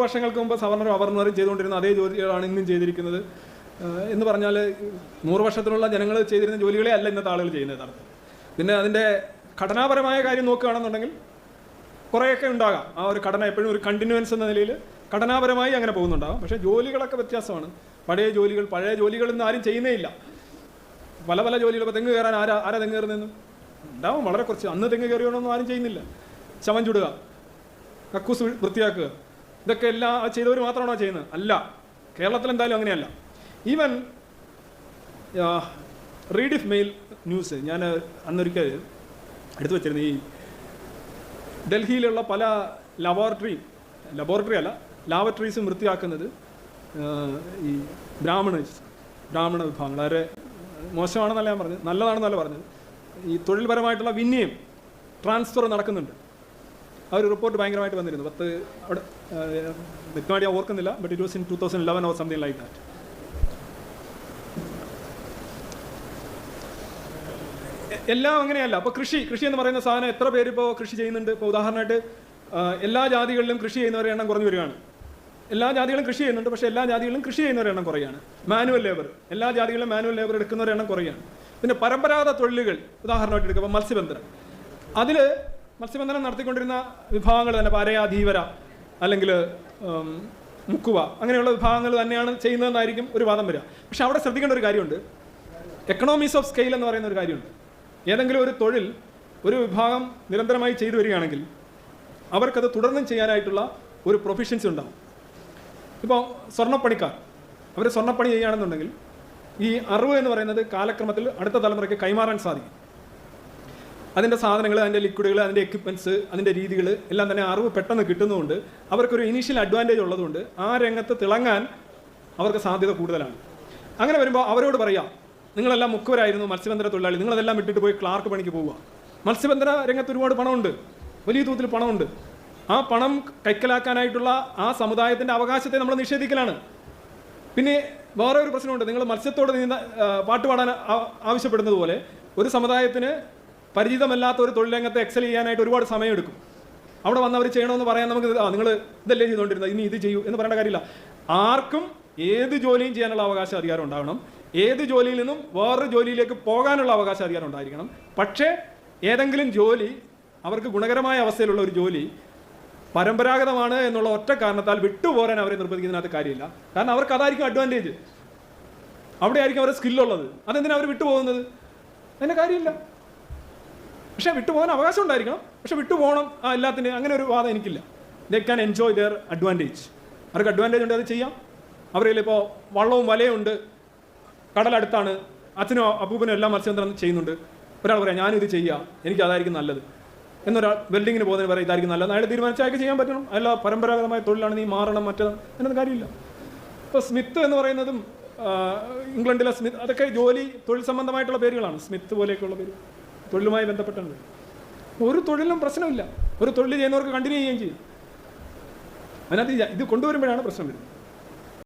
വർഷങ്ങൾക്ക് മുമ്പ് സവർണറും അവർണറും ചെയ്തുകൊണ്ടിരുന്ന അതേ ജോലികളാണ് ഇന്നും ചെയ്തിരിക്കുന്നത്. എന്ന് പറഞ്ഞാൽ നൂറ് വർഷത്തിലുള്ള ജനങ്ങൾ ചെയ്തിരുന്ന ജോലികളെ അല്ല ഇന്നത്തെ ആളുകൾ ചെയ്യുന്നത് അർത്ഥം പിന്നെ അതിന്റെ ഘടനാപരമായ കാര്യം നോക്കുകയാണെന്നുണ്ടെങ്കിൽ കുറേയൊക്കെ ഉണ്ടാകാം. ആ ഒരു ഘടന എപ്പോഴും ഒരു കണ്ടിന്യൂവൻസ് എന്ന നിലയിൽ ഘടനാപരമായി അങ്ങനെ പോകുന്നുണ്ടാകും. പക്ഷേ ജോലികളൊക്കെ വ്യത്യാസമാണ്. പഴയ ജോലികൾ പഴയ ജോലികൾ ഇന്ന് ആരും ചെയ്യുന്നേ ഇല്ല. പല പല ജോലികൾ ഇപ്പോൾ തെങ്ങ് കയറാൻ ആരാ ആരാ തെങ്ങ് കയറുന്നതെന്ന്? ഉണ്ടാവും വളരെ കുറച്ച്. അന്ന് തെങ്ങ് കയറിയോണൊന്നും ആരും ചെയ്യുന്നില്ല. ചവൻ ചുടുക കക്കൂസ് വൃത്തിയാക്കുക ഇതൊക്കെ എല്ലാ ചെയ്തവർ മാത്രമാണോ ചെയ്യുന്നത്? അല്ല. കേരളത്തിൽ എന്തായാലും അങ്ങനെയല്ല. Even read if mail news ഞാൻ അന്നൊരിക്കൽ എടുത്തു വെച്ചിരുന്നു ഈ ഡൽഹിയിലുള്ള പല ലബോറട്ടറി ലബോറട്ടറി അല്ല ലാബറട്ടറീസും വൃത്തിയാക്കുന്നത് ഈ ബ്രാഹ്മണേഴ്സ് ബ്രാഹ്മണ വിഭാഗങ്ങൾ. വളരെ മോശമാണെന്നല്ല ഞാൻ പറഞ്ഞത് നല്ലതാണെന്നല്ല പറഞ്ഞത്. ഈ തൊഴിൽപരമായിട്ടുള്ള വിന്യം ട്രാൻസ്ഫർ നടക്കുന്നുണ്ട്. ആ ഒരു റിപ്പോർട്ട് ഭയങ്കരമായിട്ട് വന്നിരുന്നു. പത്ത് അവിടെ വ്യക്തമായിട്ട് ഞാൻ ഓർക്കുന്നില്ല but it was in two thousand eleven or something like that എല്ലാം അങ്ങനെയല്ല. അപ്പോൾ കൃഷി കൃഷി എന്ന് പറയുന്ന സാധനം എത്ര പേര് ഇപ്പോൾ കൃഷി ചെയ്യുന്നുണ്ട്? ഇപ്പോൾ ഉദാഹരണമായിട്ട് എല്ലാ ജാതികളിലും കൃഷി ചെയ്യുന്നവരുടെ എണ്ണം കുറഞ്ഞു വരികയാണ്. എല്ലാ ജാതികളും കൃഷി ചെയ്യുന്നുണ്ട് പക്ഷേ എല്ലാ ജാതികളിലും കൃഷി ചെയ്യുന്നവരുടെ എണ്ണം കുറയാണ്. മാനുവൽ ലേബർ എല്ലാ ജാതികളിലും മാനുവൽ ലേബർ എടുക്കുന്നവരുടെ എണ്ണം കുറയാണ്. പിന്നെ പരമ്പരാഗത തൊഴിലുകൾ ഉദാഹരണമായിട്ട് എടുക്കുക മത്സ്യബന്ധനം. അതിൽ മത്സ്യബന്ധനം നടത്തിക്കൊണ്ടിരുന്ന വിഭാഗങ്ങൾ തന്നെ പാരയാധീവര അല്ലെങ്കിൽ മുക്കുവ അങ്ങനെയുള്ള വിഭാഗങ്ങൾ തന്നെയാണ് ചെയ്യുന്നതെന്നായിരിക്കും ഒരു വാദം വരിക. പക്ഷെ അവിടെ ശ്രദ്ധിക്കേണ്ട ഒരു കാര്യമുണ്ട്. എക്കണോമീസ് ഓഫ് സ്കെയിൽ എന്ന് പറയുന്ന ഒരു കാര്യമുണ്ട്. ഏതെങ്കിലും ഒരു തൊഴിൽ ഒരു വിഭാഗം നിരന്തരമായി ചെയ്തു വരികയാണെങ്കിൽ അവർക്കത് തുടർന്നും ചെയ്യാനായിട്ടുള്ള ഒരു പ്രൊഫിഷ്യൻസി ഉണ്ടാകും ഇപ്പോൾ സ്വർണപ്പണിക്കാർ അവർ സ്വർണപ്പണി ചെയ്യുകയാണെന്നുണ്ടെങ്കിൽ ഈ അറിവ് എന്ന് പറയുന്നത് കാലക്രമത്തിൽ അടുത്ത തലമുറയ്ക്ക് കൈമാറാൻ സാധിക്കും. അതിന്റെ സാധനങ്ങൾ അതിന്റെ ലിക്വിഡുകൾ അതിന്റെ എക്യുപ്മെന്റ്സ് അതിന്റെ രീതികൾ എല്ലാം തന്നെ അറിവ് പെട്ടെന്ന് കിട്ടുന്നതുകൊണ്ട് അവർക്കൊരു ഇനീഷ്യൽ അഡ്വാന്റേജ് ഉള്ളതുകൊണ്ട് ആ രംഗത്ത് തിളങ്ങാൻ അവർക്ക് സാധ്യത കൂടുതലാണ്. അങ്ങനെ വരുമ്പോൾ അവരോട് പറയാം നിങ്ങളെല്ലാം മുക്കുവരായിരുന്നു മത്സ്യബന്ധന തൊഴിലാളി. നിങ്ങളതെല്ലാം വിട്ടിട്ട് പോയി ക്ലാർക്ക് പണിക്ക് പോവുക. മത്സ്യബന്ധന രംഗത്ത് ഒരുപാട് പണമുണ്ട്. വലിയ തോതിൽ പണമുണ്ട്. ആ പണം കൈക്കലാക്കാനായിട്ടുള്ള ആ സമുദായത്തിന്റെ അവകാശത്തെ നമ്മൾ നിഷേധിക്കലാണ്. പിന്നെ വേറെ ഒരു പ്രശ്നമുണ്ട്. നിങ്ങൾ മത്സ്യത്തോട് നീന്ത പാട്ട് പാടാൻ ആവശ്യപ്പെടുന്നത് പോലെ ഒരു സമുദായത്തിന് പരിചിതമല്ലാത്ത ഒരു തൊഴിലംഗത്തെ എക്സൽ ചെയ്യാനായിട്ട് ഒരുപാട് സമയമെടുക്കും. അവിടെ വന്നവർ ചെയ്യണമെന്ന് പറയാൻ നമുക്ക് ആ നിങ്ങൾ ഇതല്ലേ ചെയ്തുകൊണ്ടിരുന്നത്? ഇനി ഇത് ചെയ്യൂ എന്ന് പറയേണ്ട കാര്യമില്ല. ആർക്കും ഏത് ജോലിയും ചെയ്യാനുള്ള അവകാശ അധികാരം ഉണ്ടാവണം. ഏത് ജോലിയിൽ നിന്നും വേറൊരു ജോലിയിലേക്ക് പോകാനുള്ള അവകാശ അധികാരം ഉണ്ടായിരിക്കണം. പക്ഷേ ഏതെങ്കിലും ജോലി അവർക്ക് ഗുണകരമായ അവസ്ഥയിലുള്ള ഒരു ജോലി പരമ്പരാഗതമാണ് എന്നുള്ള ഒറ്റ കാരണത്താൽ വിട്ടുപോരാൻ അവരെ നിർബന്ധിക്കുന്നതിനകത്ത് കാര്യമില്ല. കാരണം അവർക്ക് അതായിരിക്കും അഡ്വാന്റേജ് അവിടെ ആയിരിക്കും അവരുടെ സ്കില്ലുള്ളത് അതെന്തിനാണ് അവർ വിട്ടുപോകുന്നത്? അതിന്റെ കാര്യമില്ല. പക്ഷേ വിട്ടുപോകാൻ അവകാശം ഉണ്ടായിരിക്കണം. പക്ഷേ വിട്ടുപോകണം എല്ലാത്തിനും അങ്ങനെ ഒരു വാദം എനിക്കില്ല. They can enjoy their advantage അവർക്ക് അഡ്വാന്റേജ് ഉണ്ട് അത് ചെയ്യാം. അവരിൽ ഇപ്പോൾ വള്ളവും വലയും ഉണ്ട്. കടലടുത്താണ്. അച്ഛനും അപ്പൂപ്പനും എല്ലാം മത്സ്യബന്ധനം ചെയ്യുന്നുണ്ട്. ഒരാൾ പറയാം ഞാനിത് ചെയ്യാം. എനിക്ക് അതായിരിക്കും നല്ലത്. എന്നൊരാൾ വെൽഡിങ്ങിന് പോകുന്നതിന് പറയാം ഇതായിരിക്കും നല്ലത്. അയാൾ തീരുമാനിച്ചാൽ അയാൾക്ക് ചെയ്യാൻ പറ്റണം. അല്ല പരമ്പരാഗതമായ തൊഴിലാണ് നീ മാറണം മറ്റേത് എന്നൊന്നും കാര്യമില്ല. ഇപ്പോൾ സ്മിത്ത് എന്ന് പറയുന്നതും ഇംഗ്ലണ്ടിലെ സ്മിത്ത് അതൊക്കെ ജോലി തൊഴിൽ സംബന്ധമായിട്ടുള്ള പേരുകളാണ്. സ്മിത്ത് പോലെയൊക്കെയുള്ള പേര്. തൊഴിലുമായി ബന്ധപ്പെട്ടുണ്ട് ഒരു തൊഴിലും പ്രശ്നമില്ല. ഒരു തൊഴിൽ ചെയ്യുന്നവർക്ക് കണ്ടിന്യൂ ചെയ്യുകയും ചെയ്യും. അതിനകത്ത് ഇത് കൊണ്ടുവരുമ്പോഴാണ് പ്രശ്നം വരുന്നത്.